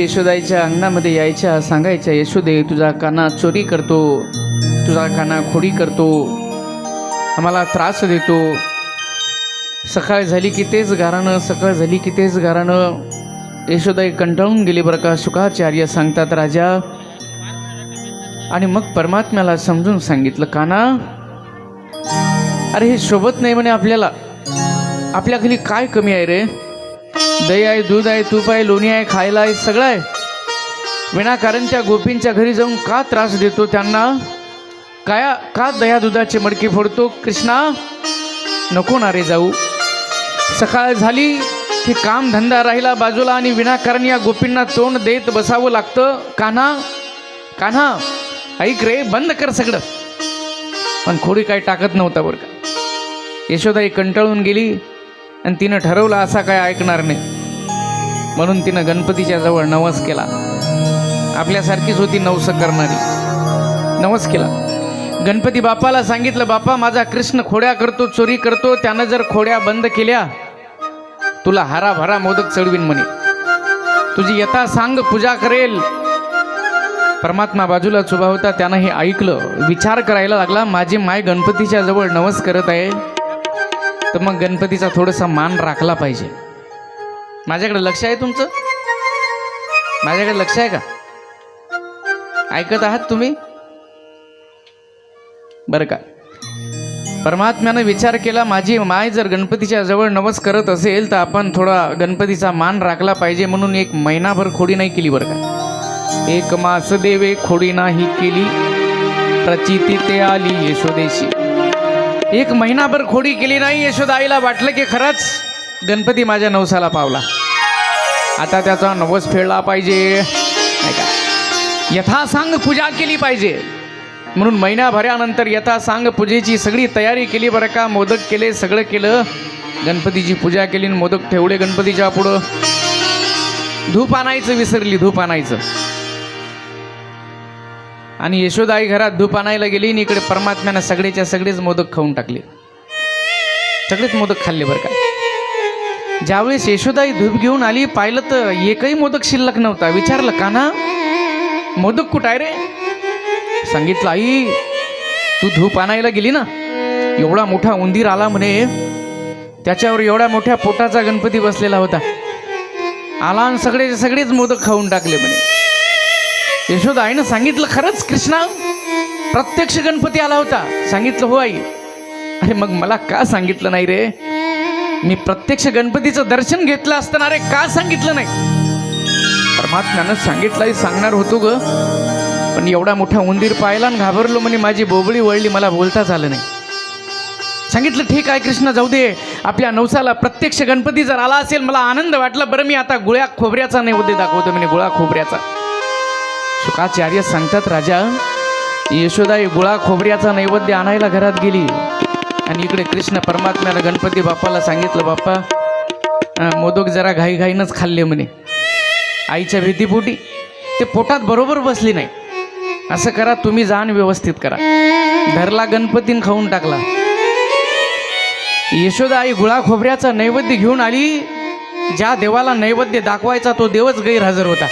यशोदाईच्या अंगणामध्ये यायच्या सांगायच्या यशोदे तुझा काना चोरी करतो तुझा काना खोडी करतो आम्हाला त्रास देतो. सकाळ झाली की तेच गाराणं सकाळ झाली की तेच गाराणं यशोदाई कंटाळून गेली बरं का शुकाचार्य सांगतात राजा. आणि मग परमात्म्याला समजून सांगितलं काना अरे हे शोभत नाही म्हणे आपल्याला. आपल्याखाली काय कमी आहे रे? दही आहे दूध आहे तूप आहे लोणी आहे खायला आहे सगळं आहे. विनाकारणच्या गोपींच्या घरी जाऊन का त्रास देतो त्यांना? काया का दया दुधाचे मडके फोडतो? कृष्णा नको ना रे जाऊ. सकाळ झाली की काम धंदा राहिला बाजूला आणि विनाकारण या गोपींना तोंड देत बसावं लागतं. कान्हा कान्हा ऐक रे बंद कर सगळं. पण खोडी काही टाकत नव्हता बरं का. यशोदाई कंटाळून गेली. आणि तिनं ठरवलं असा काय ऐकणार नाही. म्हणून तिनं गणपतीच्या जवळ नवस केला. आपल्यासारखीच होती नवस करणारी. नवस केला. गणपती बापाला सांगितलं बापा माझा कृष्ण खोड्या करतो चोरी करतो त्यानं जर खोड्या बंद केल्या तुला हरा भरा मोदक चढवीन म्हणे. तुझी यथा सांग पूजा करेल. परमात्मा बाजूला चुभा होता त्यानं हे ऐकलं विचार करायला लागला माझी माय गणपतीच्या जवळ नवस करत आहे. तर मग गणपतीचा थोडासा मान राखला पाहिजे. माझ्याकडे लक्ष आहे तुमचं? माझ्याकडे लक्ष आहे का? ऐकत आहात तुम्ही? बरं का. परमात्म्यानं विचार केला माझी माय जर गणपतीच्या जवळ नवस करत असेल तर आपण थोडा गणपतीचा मान राखला पाहिजे म्हणून एक महिनाभर खोडी नाही केली बरं का. एक मास देवे खोडी नाही केली प्रचिती ते आली यशोदेशी. एक महिनाभर खोडी केली नाही यशोदाईला वाटलं की खरंच गणपती माझ्या नवसाला पावला. आता त्याचा नवस फेडला पाहिजे. नाही का? यथासांग पूजा केली पाहिजे. म्हणून महिन्याभरानंतर यथासांग पूजेची सगळी तयारी केली बरं का? मोदक केले सगळं केलं. गणपतीची पूजा केली आणि मोदक ठेवले गणपतीच्या पुढं. धूप आणायचं विसरली धूप आणायचं. आणि यशोदाई घरात धूप आणायला गेली आणि इकडे परमात्म्यानं सगळेच्या सगळेच मोदक खाऊन टाकले. सगळेच मोदक खाल्ले बरं का. ज्यावेळेस यशोदाई धूप घेऊन आली पाहिलं तर एकही मोदक शिल्लक नव्हता. विचारलं का ना मोदक कुठं आहे रे? सांगितलं आई तू धूप आणायला गेली ना? एवढा मोठा उंदीर आला म्हणे. त्याच्यावर एवढ्या मोठ्या पोटाचा गणपती बसलेला होता. आला आणि सगळे सगळेच मोदक खाऊन टाकले म्हणे. यशोदा आईनं सांगितलं खरंच कृष्णा प्रत्यक्ष गणपती आला होता. सांगितलं हो आई. अरे मग मला का सांगितलं नाही रे? मी प्रत्यक्ष गणपतीचं दर्शन घेतलं असताना रे का सांगितलं नाही? परमात्म्यानं सांगितलंही सांगणार होतो ग पण एवढा मोठा उंदीर पाहिला आणि घाबरलो म्हणे माझी बोबळी वळली मला बोलताच आलं नाही. सांगितलं ठीक आहे कृष्ण जाऊ दे. आपल्या नवसाला प्रत्यक्ष गणपती जर आला असेल मला आनंद वाटला. बरं मी आता गुळ्या खोबऱ्याचा नैवेद्य दाखवतो म्हणे गुळा खोबऱ्याचा. शुकाचार्य सांगतात राजा यशोदाई गुळा खोबऱ्याचा नैवेद्य आणायला घरात गेली. आणि इकडे कृष्ण परमात्म्याला गणपती बाप्पाला सांगितलं बाप्पा मोदक जरा घाईघाईनंच खाल्ले म्हणे. आईच्या भीतीपोटी ते पोटात बरोबर बसली नाही. असं करा तुम्ही जाण व्यवस्थित करा. धरला गणपतीन खाऊन टाकला. यशोदा आई गुळा खोबऱ्याचा नैवेद्य घेऊन आली. ज्या देवाला नैवेद्य दाखवायचा तो देवच गैरहजर होता.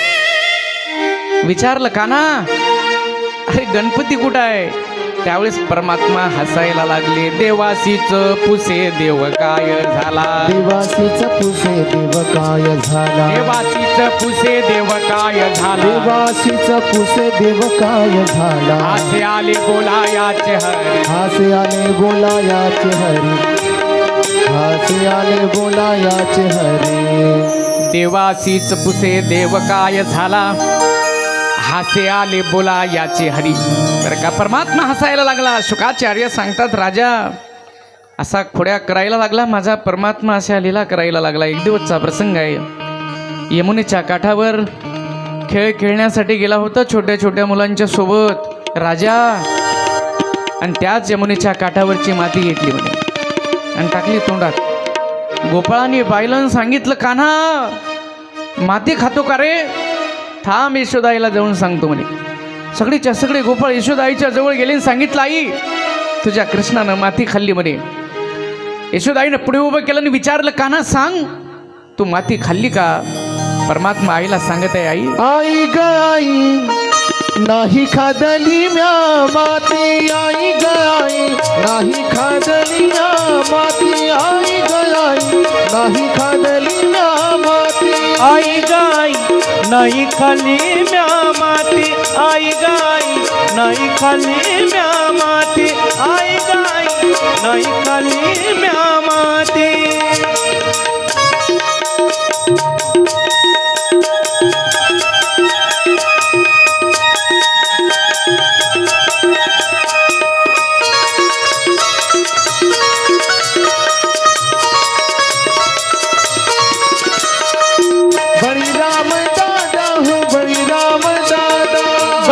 विचारलं का ना अरे गणपती कुठं आहे? त्यावेळेस परमात्मा हसायला लागले देवासीच पुसे देव काय झाला? देवासीचा पुसे देव काय झाला? देवासीच पुसे देव काय झाला? देवासीचा पुसे देव काय झाला? हासे आले बोलायाचे हरे. हासे आले बोलायाचे हरी. हासे आले बोलायाचे हरी. देवासीच पुसे देव काय झाला? हासे आले बोला याचे हरी. बरं का परमात्मा हसायला लागला शुकाचार्य सांगतात राजा असा खोड्या करायला लागला माझा परमात्मा अशा लीला करायला लागला. एक दिवसचा प्रसंग आहे. यमुनेच्या काठावर खेळ खेळण्यासाठी गेला होता छोट्या छोट्या मुलांच्या सोबत. राजा! आणि त्याच यमुनेच्या काठावरची माती घेतली म्हणे. आणि टाकली तोंडात. गोपाळाने बायलन सांगितलं कान्हा माती खातो का रे? थांब यशोदाईला जाऊन सांगतो म्हणे. सगळीच्या सगळे गोपाळ यशोदाईच्या जवळ गेले आणि सांगितलं आई तुझ्या कृष्णानं माती खाल्ली म्हणे. यशोदाईनं पुढे उभं केलं आणि विचारलं कान्हा सांग तू माती खाल्ली का? परमात्मा आईला सांगत आहे आई आई ग आई नाही खादली म्या माती. आई ग आई नाही खादली म्या नाही खाली म्या माती आई गाई नाही खाली म्या माती आई गाई नाही खाली म्या माती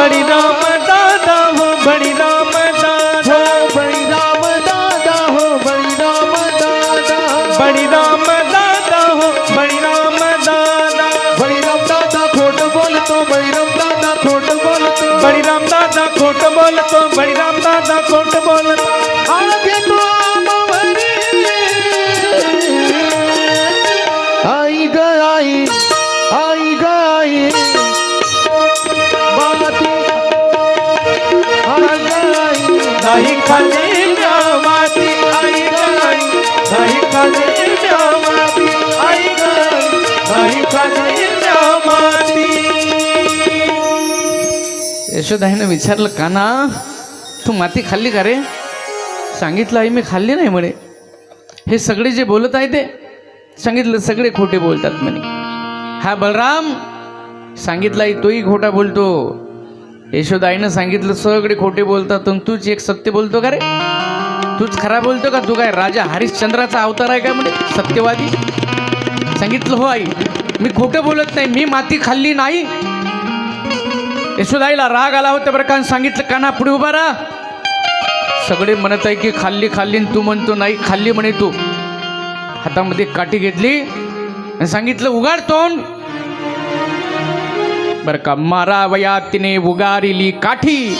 बड़ी राम दादा हो बड़ी राम दादा हो बळी राम दादा हो बळी राम दादा बड़ी राम दादा हो बड़ी राम दादा बळी राम दादा खोट बोलतो बळी राम दादा खोट बोलतो बड़ी राम दादा खोट बोलतो बड़ी राम दादा खोट बोलतो नाही खाली म्या माती आई नाही खाली माती आई नाही खाली माती. यशोदाईनं विचारलं काना तू माती खाल्ली का रे? सांगितलं आई मी खाल्ली नाही म्हणे. हे सगळे जे बोलत आहे ते सांगितलं सगळे खोटे बोलतात म्हणे. हा बलराम सांगितलं आई तोही खोटा बोलतो. यशोदाईनं सांगितलं सगळे खोटे बोलतात आणि तूच एक सत्य बोलतो का रे? तूच खरा बोलतो का? तू काय राजा हरिश्चंद्राचा अवतार आहे का म्हणे? सत्यवादी? सांगितलं हो आई मी खोटं बोलत नाही मी माती खाल्ली नाही. यशोदाईला राग आला होता बरं का आणि सांगितलं काना पुढे उभा राहा. सगळे म्हणत आहे की खाल्ली खाल्ली आणि तू म्हणतो नाही खाल्ली म्हणे तू. हातामध्ये काठी घेतली आणि सांगितलं उघाड तोंड. बरं का मारावया तिने उगारिली काठी.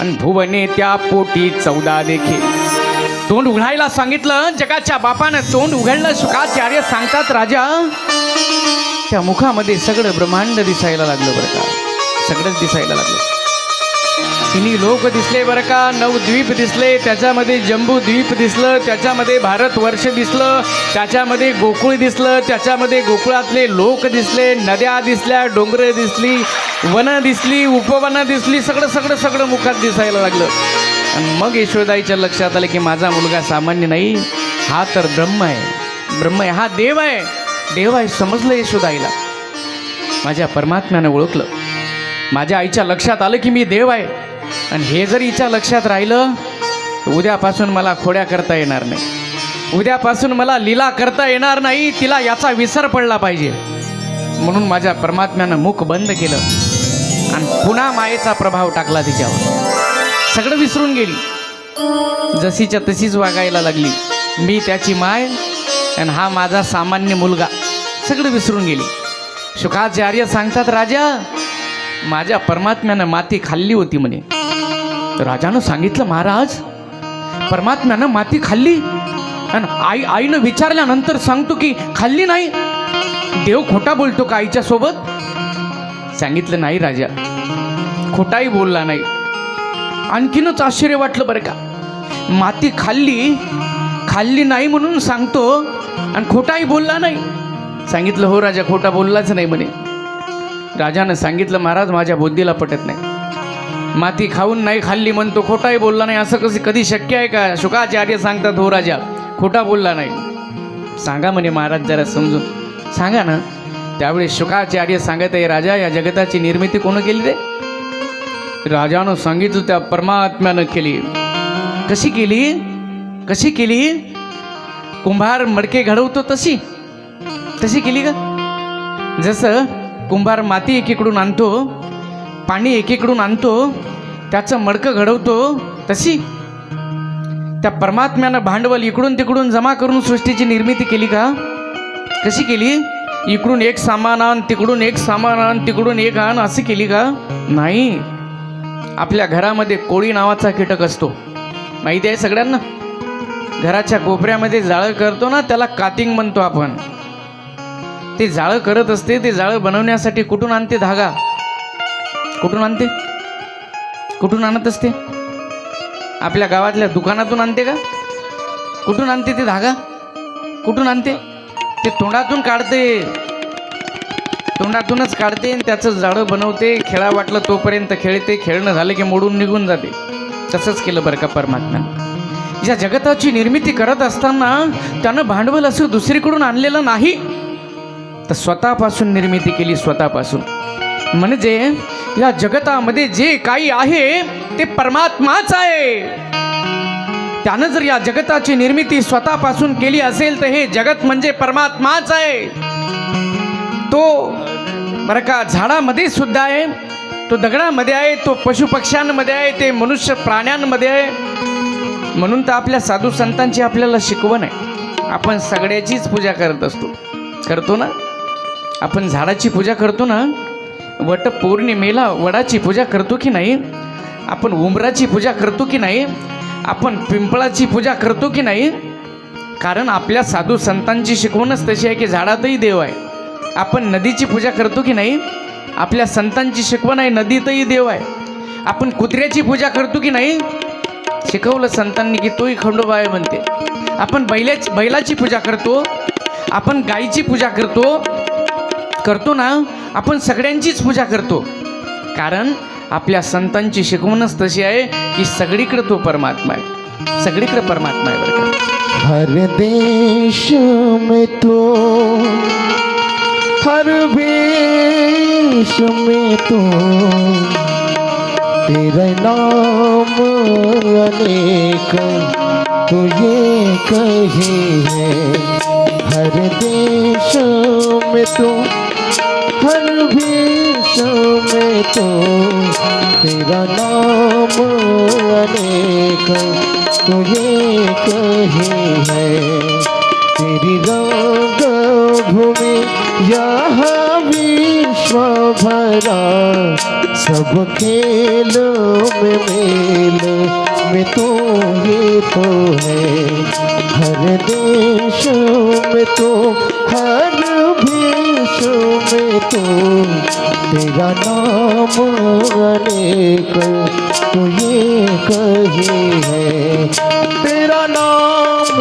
आणि भुवने त्या पोटी चौदा देखे. तोंड उघडायला सांगितलं जगाच्या बापानं तोंड उघडलं शुकाचार्य सांगतात राजा. त्या मुखामध्ये सगळं ब्रह्मांड दिसायला लागलं बरं का. सगळंच दिसायला लागलं. तिन्ही लोक दिसले बरं का. नवद्वीप दिसले त्याच्यामध्ये जम्बू द्वीप दिसलं त्याच्यामध्ये भारतवर्ष दिसलं त्याच्यामध्ये गोकुळ दिसलं त्याच्यामध्ये गोकुळातले लोक दिसले नद्या दिसल्या डोंगरं दिसली वनं दिसली उपवनं दिसली सगळं सगळं सगळं मुखात दिसायला लागलं. आणि मग यशोदाईच्या लक्षात आलं की माझा मुलगा सामान्य नाही हा तर ब्रह्म आहे. ब्रह्म आहे हा देव आहे. देव आहे समजलं यशोदाईला. माझ्या परमात्म्यानं ओळखलं. माझ्या आईच्या लक्षात आलं की मी देव आहे. आणि हे जर हिच्या लक्षात राहिलं तर उद्यापासून मला खोड्या करता येणार नाही. उद्यापासून मला लीला करता येणार नाही तिला याचा विसर पडला पाहिजे. म्हणून माझ्या परमात्म्यानं मुख बंद केलं आणि पुन्हा मायेचा प्रभाव टाकला तिच्यावर. सगळं विसरून गेली. जशीच्या तशीच वागायला लागली. मी त्याची माय आणि हा माझा सामान्य मुलगा. सगळं विसरून गेली. शुकाचार्य सांगतात राजा माझ्या परमात्म्यानं माती खाल्ली होती म्हणे. राजानं सांगितलं महाराज परमात्म्यानं माती खाल्ली. आणि आई आईनं विचारल्यानंतर सांगतो की खाल्ली नाही. देव खोटा बोलतो का आईच्या सोबत? सांगितलं नाही राजा. खोटाही बोलला नाही. आणखीनच आश्चर्य वाटलं बरं का. माती खाल्ली खाल्ली नाही म्हणून सांगतो आणि खोटाही बोलला नाही. सांगितलं हो राजा खोटा बोललाच नाही म्हणे. राजानं सांगितलं महाराज माझ्या बुद्धीला पटत नाही. माती खाऊन नाही खाल्ली म्हणतो खोटाही बोलला नाही. असं कसं कधी शक्य आहे का? शुकाचार्य सांगतात हो राजा. खोटा बोलला नाही. सांगा म्हणे महाराज जरा समजून. सांगा ना. त्यावेळी शुकाचार्य सांगत आहे राजा या जगताची निर्मिती कोण केली रे? राजानं सांगितलं त्या परमात्म्यानं केली. कशी केली? कशी केली? कुंभार मडके घडवतो तशी? तशी केली का? जसं कुंभार माती एकीकडून आणतो पाणी एकीकडून आणतो त्याचं मडकं घडवतो तशी त्या परमात्म्यानं भांडवल इकडून तिकडून जमा करून सृष्टीची निर्मिती केली का? कशी केली? इकडून एक सामान आण तिकडून एक सामान आण तिकडून एक आण असं केली का? नाही. आपल्या घरामध्ये कोळी नावाचा कीटक असतो. माहिती आहे सगळ्यांना? घराच्या कोपऱ्यामध्ये जाळं करतो ना त्याला कातिंग म्हणतो आपण. ते जाळं करत असते ते जाळं बनवण्यासाठी कुठून आणते धागा? कुठून आणते? कुठून आणत असते? आपल्या गावातल्या दुकानातून आणते का? कुठून आणते ते धागा? कुठून आणते? ते तोंडातून काढते. तोंडातूनच काढते आणि त्याचं जाळं बनवते खेळा वाटलं तोपर्यंत खेळते. खेळणं झालं की मोडून निघून जाते. तसंच केलं बरं का परमात्मा. या जगताची निर्मिती करत असताना त्यानं भांडवल असं दुसरीकडून आणलेलं नाही. तर स्वतःपासून निर्मिती केली स्वतःपासून. म्हणजे या जगतामध्ये जे काही आहे ते परमात्माच आहे. त्यानं जर या जगताची निर्मिती स्वतःपासून केली असेल तर हे जगत म्हणजे परमात्माच आहे. तो बरं का झाडामध्ये सुद्धा आहे तो दगडामध्ये आहे तो पशुपक्ष्यांमध्ये आहे ते मनुष्य प्राण्यांमध्ये आहे. म्हणून तर आपल्या साधू संतांची आपल्याला शिकवण आहे. आपण सगळ्याचीच पूजा करत असतो. करतो ना? आपण झाडाची पूजा करतो ना? वट पौर्णिमेला वडाची पूजा करतो की नाही? आपण उंबराची पूजा करतो की नाही? आपण पिंपळाची पूजा करतो की नाही? कारण आपल्या साधू संतांची शिकवणच तशी आहे की झाडातही देव आहे. आपण नदीची पूजा करतो की नाही? आपल्या संतांची शिकवण आहे नदीतही देव आहे. आपण कुत्र्याची पूजा करतो की नाही? शिकवलं संतांनी की तोही खंडोबा आहे म्हणते. आपण बैलाची बैलाची पूजा करतो. आपण गाईची पूजा करतो. करतो ना आपण सगळ्यांचीच पूजा करतो. कारण आपल्या संतांची शिकवणच तशी आहे की सगळीकडे तो परमात्मा आहे. सगळीकडे परमात्मा आहे बरं का. हर देश में तो हर वेश में तो तेरा नाम अनेक तो ये कहे है। हर देश में तो हर वेश में तो तेरा नाम अनेक तो ये कहे है तेरी रंग भूमि यह विश्व भरा सब खेल में मेल में तो ये तो है हर देश में तो हर भेष में तो तेरा नाम अनेक तो ये कहे है। तेरा नाम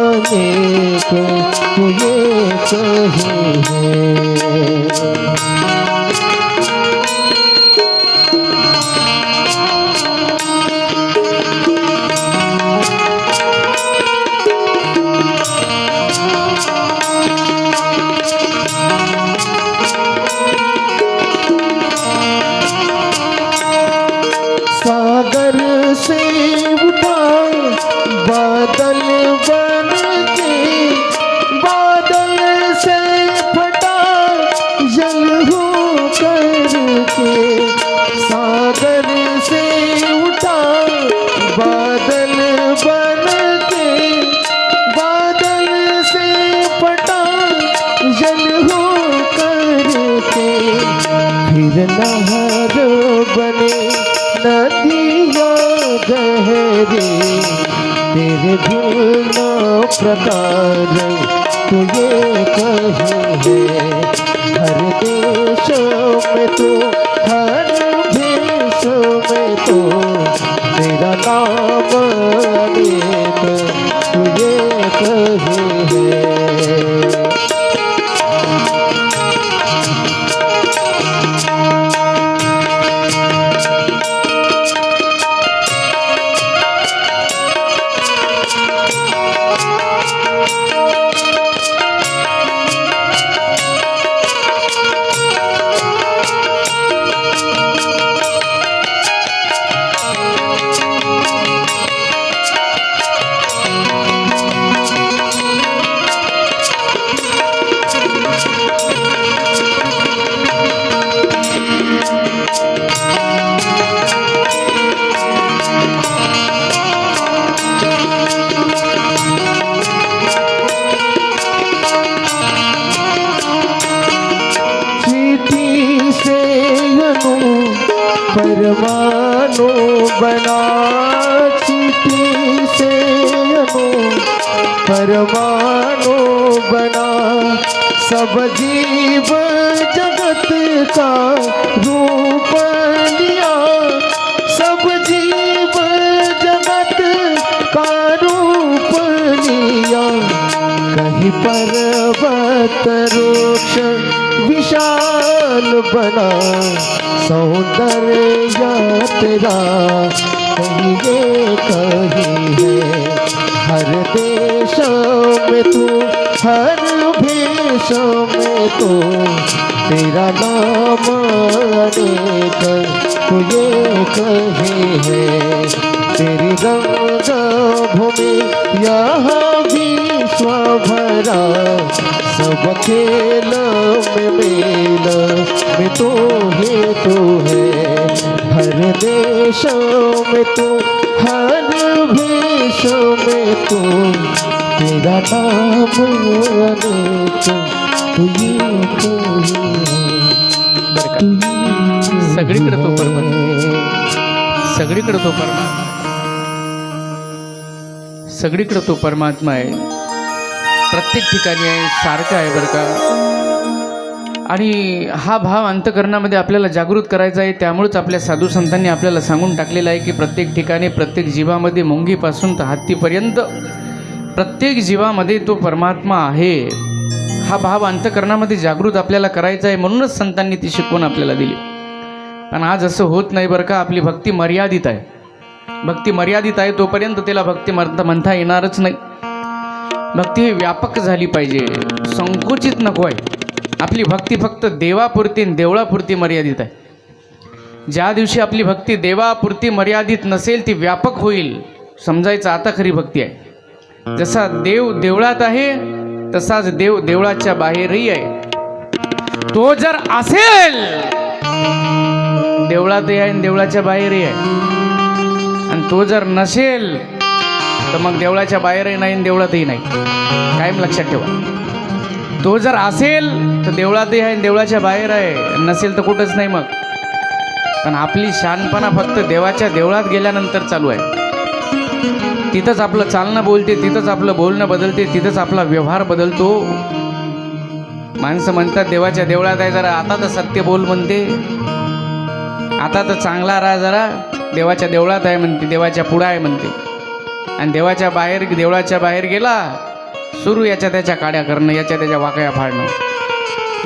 अनेक तो ये कहे है। बादल बन बादल से जल हो करके से उठा बादल से जल हो करके नहर बने, नदिया गहरे तेरे भिन्न प्रकार तुझे कहे है हर देश में तो हर देश में तो तेरा नाम बना से परमाणु बना सब जीव जगत का रूप लिया सब जीव जगत का रूप लिया। कहीं पर्वत रोक्ष विशाल बना सौंदर्य तेरा। कहीं ये कहीं है हर देश में तू हर भेष में तू। तेरा नाम अनेक तू ये कहीं है। तेरी रंग भूमि यहाँ भरा सब खेल में मेल। में तू ही तू है हर देश में तू हर भेष में तू। तेरा नाम तू ही तू ही तू ही सगळीकडे तो परमात्मा. है. सगळीकडे तो परमात्मा। सगळीकडे तो परमात्मा आहे। प्रत्येक ठिकाणी आहे सारखं आहे बरं का. आणि हा भाव अंतकरणामध्ये आपल्याला जागृत करायचा आहे त्यामुळेच आपल्या साधू संतांनी आपल्याला सांगून टाकलेलं आहे की प्रत्येक ठिकाणी प्रत्येक जीवामध्ये मुंगीपासून तर हत्तीपर्यंत प्रत्येक जीवामध्ये तो परमात्मा आहे. हा भाव अंतकरणामध्ये जागृत आपल्याला करायचा आहे म्हणूनच संतांनी ती शिकवण आपल्याला दिली. पण आज असं होत नाही बरं का आपली भक्ती मर्यादित आहे. भक्ती मर्यादित आहे तोपर्यंत तिला भक्ती म्हणता म्हणता येणारच नाही. भक्ती ही व्यापक झाली पाहिजे. संकुचित नको आहे. आपली भक्ती फक्त देवापुरती आणि देवळापुरती मर्यादित आहे. ज्या दिवशी आपली भक्ती देवापुरती मर्यादित नसेल ती व्यापक होईल. समजायचं आता खरी भक्ती आहे. जसा देव देवळात आहे तसाच देव देवळाच्या बाहेरही आहे. तो जर असेल देवळातही आहे आणि देवळाच्या बाहेरही आहे. आणि तो जर नसेल तर मग देवळाच्या बाहेरही नाही देवळातही नाही. कायम लक्षात ठेवा. तो जर असेल तर देवळातही आहे देवळाच्या बाहेर आहे. नसेल तर कुठंच नाही मग. पण आपली शानपणा फक्त देवाच्या देवळात गेल्यानंतर चालू आहे. तिथंच आपलं चालणं बोलते तिथंच आपलं बोलणं बदलते तिथंच आपला व्यवहार बदलतो. माणसं म्हणतात देवाच्या देवळात आहे जरा आता तर सत्य बोल म्हणते. आता तर चांगला राहा जरा देवाच्या देवळात आहे म्हणते देवाच्या पुढं आहे म्हणते. आणि देवाच्या बाहेर देवळाच्या बाहेर गेला सुरू याच्या त्याच्या काड्या करणं याच्या त्याच्या वाकया फाडणं.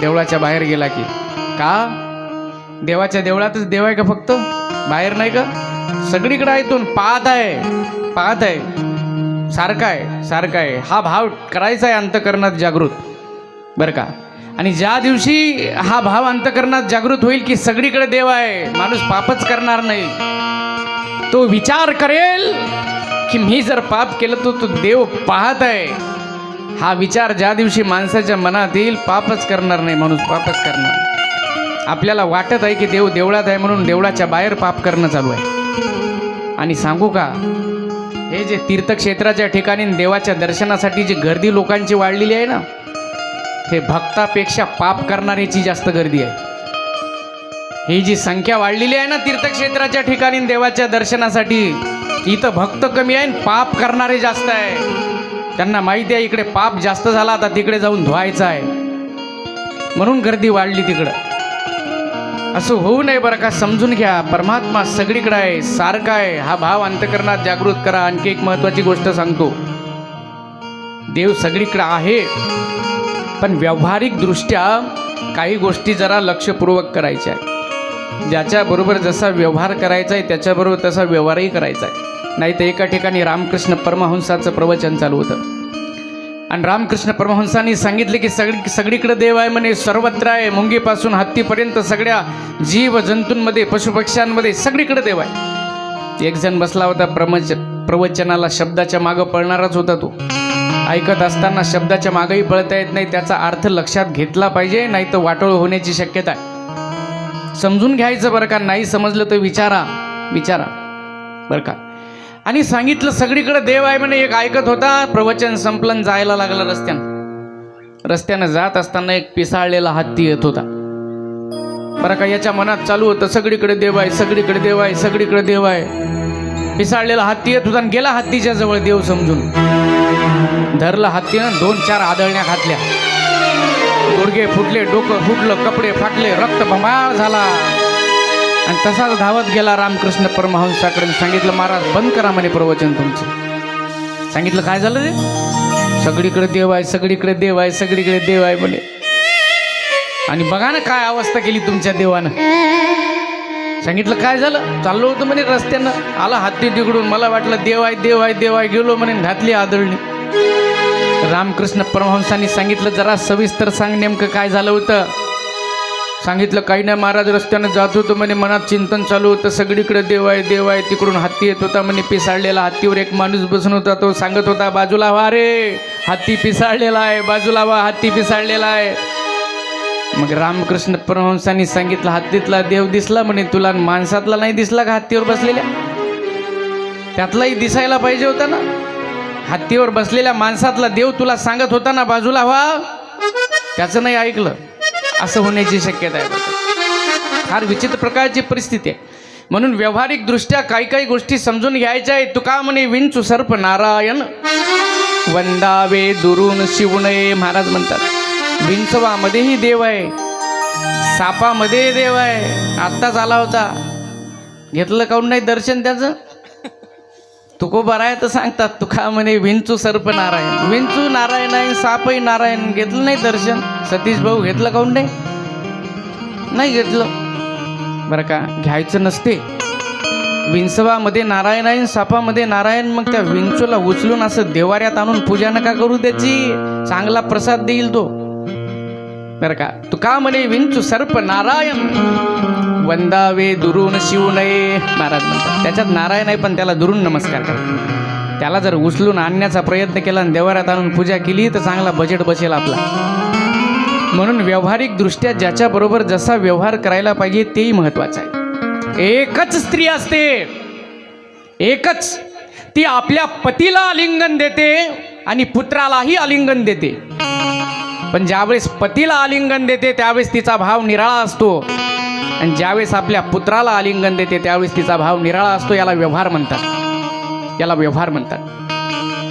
देवळाच्या बाहेर गेला की का? देवाच्या देवळातच देव आहे का फक्त? बाहेर नाही का? सगळीकडे आहे तो पाहत आहे पाहत आहे. सारखा आहे सारखा आहे. हा भाव करायचा आहे अंतकरणात जागृत. बरं का? आणि ज्या दिवशी हा भाव अंतकरणात जागृत होईल की सगळीकडे देव आहे माणूस पापच करणार नाही तो विचार करेल की मी जर पाप केलं तर तो देव पाहत आहे. हा विचार ज्या दिवशी माणसाच्या मनात येईल पापच करणार नाही माणूस पापच करणार आपल्याला वाटत आहे की देव देवळात आहे म्हणून देवळाच्या बाहेर पाप करणं चालू आहे. आणि सांगू का हे जे तीर्थक्षेत्राच्या ठिकाणी देवाच्या दर्शनासाठी जी गर्दी लोकांची वाढलेली आहे ना हे भक्तापेक्षा पाप करणाऱ्याची जास्त गर्दी आहे. ही जी संख्या वाढलेली आहे ना तीर्थक्षेत्राच्या ठिकाणी देवाच्या दर्शनासाठी इथं भक्त कमी आहे आणि पाप करणारे जास्त आहे. त्यांना माहिती आहे इकडे पाप जास्त झाला आता तिकडे जाऊन धुवायचं आहे. म्हणून गर्दी वाढली तिकडं. असं होऊ नये बरं का समजून घ्या. परमात्मा सगळीकडे आहे सारखा आहे. हा भाव अंतकरणात जागृत करा. आणखी एक महत्त्वाची गोष्ट सांगतो. देव सगळीकडे आहे पण व्यावहारिक दृष्ट्या काही गोष्टी जरा लक्षपूर्वक करायच्या आहे ज्याच्याबरोबर जसा व्यवहार करायचा आहे त्याच्याबरोबर तसा व्यवहारही करायचा आहे. नाही तर एका ठिकाणी रामकृष्ण परमहंसाचं प्रवचन चालू होतं. आणि रामकृष्ण परमहंसांनी सांगितले की सगळी सगळीकडे देव आहे म्हणे सर्वत्र आहे मुंगीपासून हत्तीपर्यंत सगळ्या जीव जंतूंमध्ये पशुपक्ष्यांमध्ये सगळीकडे देव आहे. एक जण बसला होता प्रमच प्रवचनाला शब्दाच्या मागं पळणाराच होता तो. ऐकत असताना शब्दाच्या मागंही पळता येत नाही त्याचा अर्थ लक्षात घेतला पाहिजे नाही तर वाटोळ होण्याची शक्यता आहे. समजून घ्यायचं बरं का? नाही समजलं तर विचारा. विचारा. बरं का? आणि सांगितलं सगळीकडे देव आहे म्हणे एक ऐकत होता प्रवचन संपलन जायला लागलं रस्त्यानं. रस्त्यानं जात असताना एक पिसाळलेला हत्ती येत होता. बरं का याच्या मनात चालू होतं सगळीकडे देव आहे सगळीकडे देव आहे सगळीकडे देव आहे. पिसाळलेला हत्ती येत होता आणि गेला हत्तीच्या जवळ देव समजून. धरला हत्तीनं दोन चार आदळण्या घातल्या. गुडघे फुटले डोकं फुटलं कपडे फाटले रक्त भमाळ झाला. आणि तसाच धावत गेला रामकृष्ण परमहंसाकडे सांगितलं महाराज बंद करा म्हणे प्रवचन तुमचं. सांगितलं काय झालं रे? सगळीकडे देव आहे सगळीकडे देव आहे सगळीकडे देव आहे म्हणे. आणि बघा ना काय अवस्था केली तुमच्या देवानं. सांगितलं काय झालं? चाललो होतं म्हणे रस्त्यानं. आला हत्ती तिकडून. मला वाटलं देव आहे देव आहे देव आहे. गेलो म्हणे घातली आदळणी. रामकृष्ण परमहंसांनी सांगितलं जरा सविस्तर सांग नेमकं काय झालं होतं. सांगितलं काही नाही महाराज रस्त्यानं जात होतं म्हणे मनात चिंतन चालू होतं. सगळीकडे देव आहे देव आहे तिकडून हत्ती येत होता म्हणे पिसाळलेला. हत्तीवर एक माणूस बसून होता तो सांगत होता बाजूला व्हा रे हत्ती पिसाळलेला आहे बाजूला व्हा हत्ती पिसाळलेला आहे. मग रामकृष्ण परमहंसांनी सांगितलं हत्तीतला देव दिसला म्हणे तुला माणसातला नाही दिसला का हत्तीवर बसलेल्या? त्यातलाही दिसायला पाहिजे होता ना? हत्तीवर बसलेल्या माणसातला देव तुला सांगत होता ना बाजूला व्हा? त्याचं नाही ऐकलं. असं होण्याची शक्यता आहे. फार विचित्र प्रकारची परिस्थिती आहे. म्हणून व्यावहारिकदृष्ट्या काही काही गोष्टी समजून घ्यायच्या आहे तुका म्हणे विंचू सर्प नारायण वंदावे दुरून शिवणे महाराज म्हणतात. विंचवामध्येही देव आहे सापामध्ये देव आहे. आत्ताच आला होता. घेतलं काऊन नाही दर्शन त्याचं? तुको तर सांगतात तुका म्हणे विंचू सर्प नारायण. विंचू नारायण आहे सापही नारायण घेतलं नाही दर्शन. सतीश भाऊ घेतलं काऊन नाही? नाही घेतलं. बरं का घ्यायचं नसते. विंचवामध्ये नारायण आहे सापामध्ये नारायण मग त्या विंचूला उचलून असं देवाऱ्यात आणून पूजा नका करू त्याची. चांगला प्रसाद देईल तो. बरं का तू का म्हणे विंचू सर्प नारायण. वंदावे दुरून शिव नये. महाराज म्हणतात. त्याच्यात नारायण आहे पण त्याला दुरून नमस्कार करा. त्याला जर उचलून आणण्याचा प्रयत्न केला आणि देवारात आणून पूजा केली तर चांगला बजेट बसेल आपला. म्हणून व्यावहारिकदृष्ट्या ज्याच्याबरोबर जसा व्यवहार करायला पाहिजे तेही महत्वाचं आहे. एकच स्त्री असते. एकच. ती आपल्या पतीला आलिंगन देते आणि पुत्रालाही आलिंगन देते. पण ज्यावेळेस पतीला आलिंगन देते त्यावेळेस तिचा भाव निराळा असतो. आणि ज्यावेळेस आपल्या पुत्राला आलिंगन देते त्यावेळेस तिचा भाव निराळा असतो याला व्यवहार म्हणतात. याला व्यवहार म्हणतात.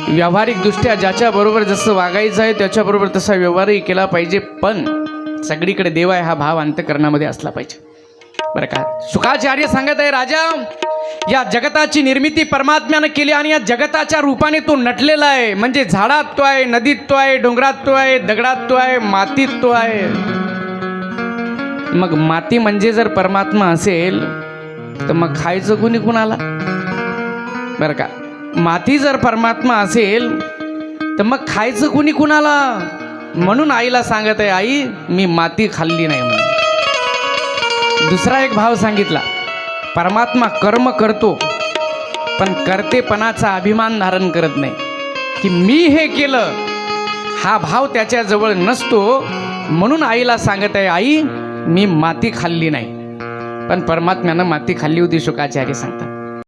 व्यावहारिकदृष्ट्या ज्याच्याबरोबर जसं वागायचं आहे त्याच्याबरोबर तसा व्यवहारही केला पाहिजे. पण सगळीकडे देव आहे हा भाव अंतकरणामध्ये असला पाहिजे. बरं का? सुखाचार्य सांगत आहे राजा या जगताची निर्मिती परमात्म्यानं केली आणि या जगताच्या रूपाने तो नटलेला आहे. म्हणजे झाडात तो आहे नदीत तो आहे डोंगरात तो आहे दगडात तो आहे मातीत तो आहे. मग माती म्हणजे जर परमात्मा असेल तर मग खायचं कुणी कुणाला? बरं का. माती जर परमात्मा असेल तर मग खायचं कुणी कुणाला? म्हणून आईला सांगत आहे आई मी माती खाल्ली नाही म्हणून. दुसरा एक भाव सांगितला परमात्मा कर्म करतो पण करतेपणाचा अभिमान धारण करत नाही. की मी हे केलं हा भाव त्याच्याजवळ नसतो म्हणून आईला सांगत आहे आई मी माती खाल्ली नाही. पण परमात्म्यानं माती खाल्ली होती शुकाचार्य सांगतात.